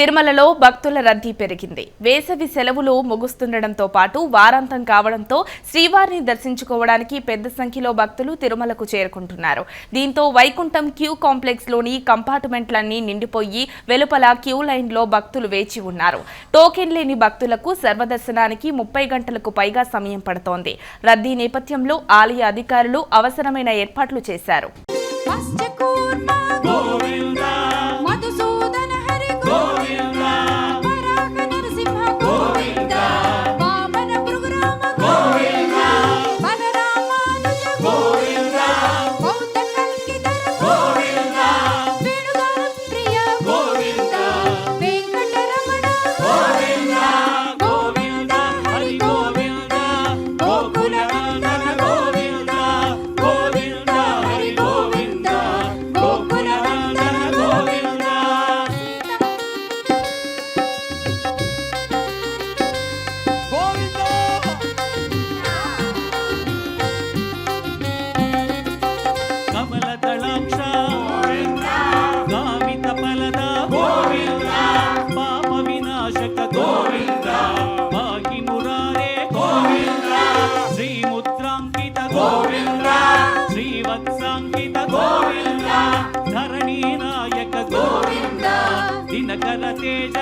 తిరుమలలో భక్తుల రద్దీ పెరిగింది. వేసవి సెలవులు ముగుస్తుండటంతో పాటు వారాంతం కావడంతో శ్రీవారిని దర్శించుకోవడానికి పెద్ద సంఖ్యలో భక్తులు తిరుమలకు చేరుకుంటున్నారు. దీంతో వైకుంఠం క్యూ కాంప్లెక్స్లోని కంపార్ట్మెంట్లన్నీ నిండిపోయి వెలుపల క్యూ లైన్లో భక్తులు వేచి ఉన్నారు. టోకెన్ లేని భక్తులకు సర్వదర్శనానికి ముప్పై గంటలకు పైగా సమయం పడుతోంది. రద్దీ నేపథ్యంలో ఆలయ అధికారులు అవసరమైన ఏర్పాట్లు చేశారు. ధరణీ తేజ